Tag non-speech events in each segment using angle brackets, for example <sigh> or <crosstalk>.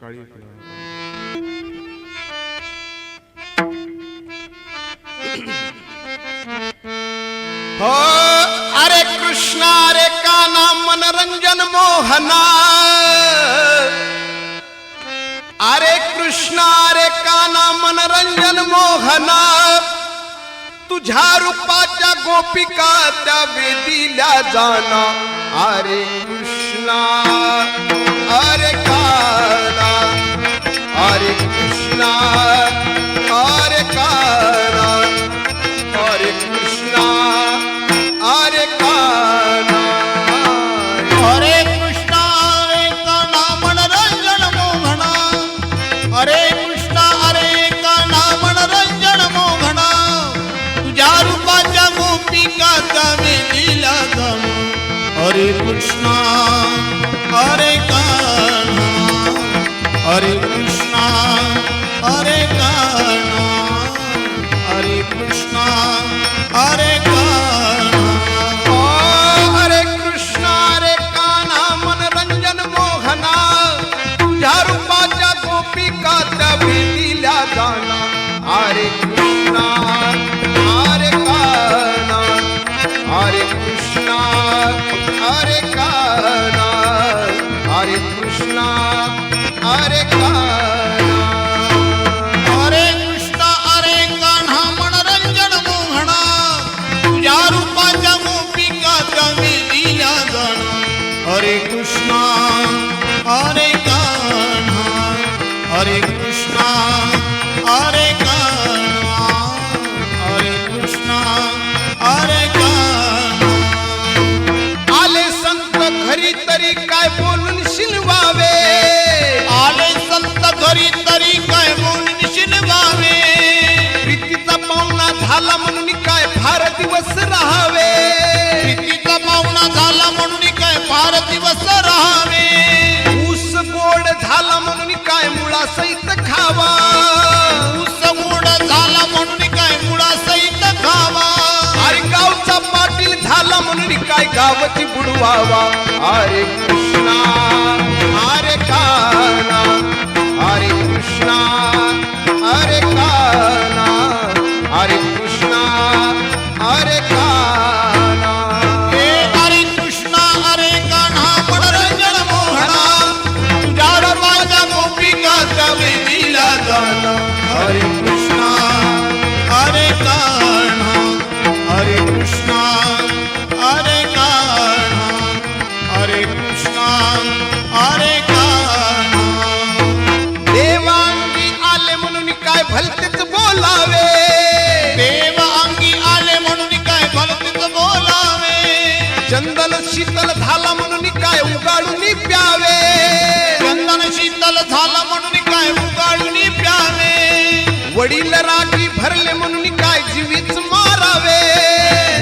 काळी <coughs> हो, अरे कृष्णा अरे काना मनोरंजन मोहना. अरे कृष्णा अरे काना मनोरंजन मोहना. तुझ्या रूपाच्या गोपिका त्या वेदीला जाना अरे कृष्णा. হরে কৃষ্ণ। मुळा सैत खावा समोड झाला म्हणून काय मुळा सैत खावा. अरे गावचा पाटील झाला म्हणून काय गावची बुडवावा. अरे कृष्णा शीतल झाला म्हणून काय उगाळून प्यावे? चंदन शीतल झाला म्हणून काय उगाळून प्यावे? वडील रागी भरले म्हणून काय जीवित मारावे?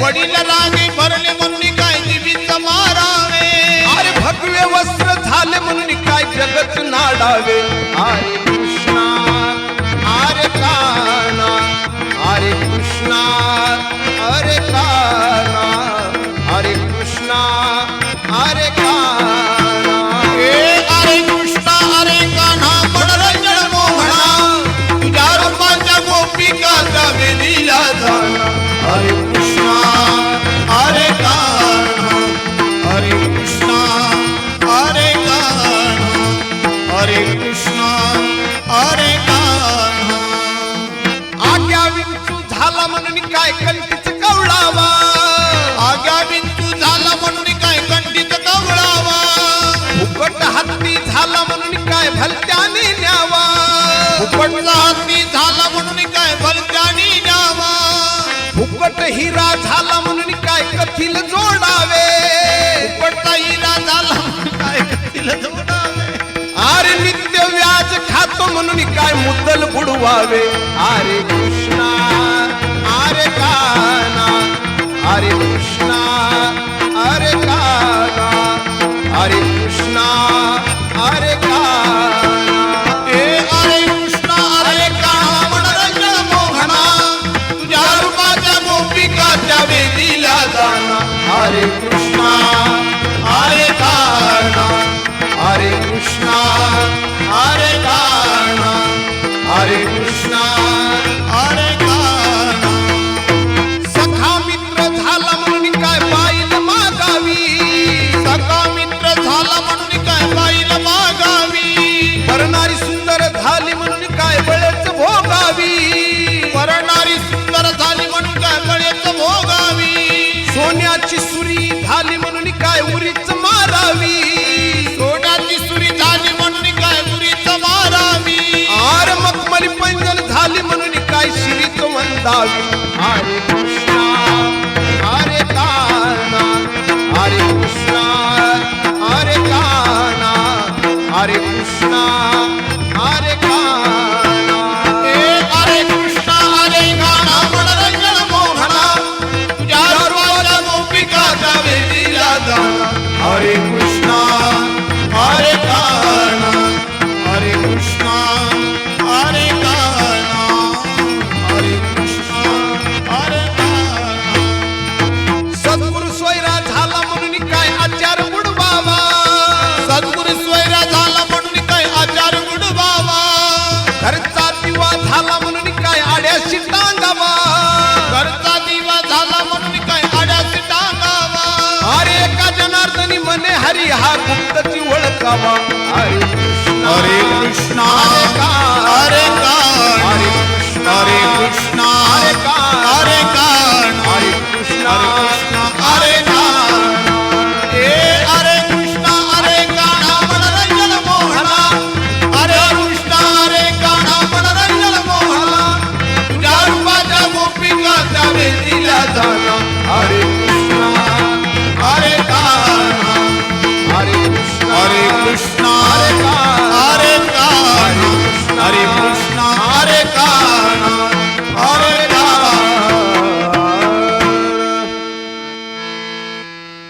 वडील रागी भरले म्हणून काय जीवित मारावे? अरे भगवे वस्त्र झाले म्हणून काय जगत नाडावे? आरे भलत्याने न्यावा. फुकटला हत्ती झाला म्हणून काय भलत्याने न्यावा. फुकट हिरा झाला म्हणून काय कथील जोडावे. फुकटचा हिरा झाला म्हणून काय कथील जोडावे. अरे नित्य व्याज खातो म्हणून काय मुद्दल बुडवावे. अरे कृष्णा अरे काना अरे कृष्णा अरे काना अरे सोडाची सुरी झाली म्हणून काय उरीच मारावी? सोडाची सुरी झाली म्हणून काय उरीच मारावी? आर मखमली पैंजल झाली म्हणून काय शिरीच वंदावी अरे कृष्णा हरे काना हरे कृष्णा हरे काना अरे कृष्णा. हा गुप्तची ओळखावा हरे कृष्णा. हरे कृष्णा.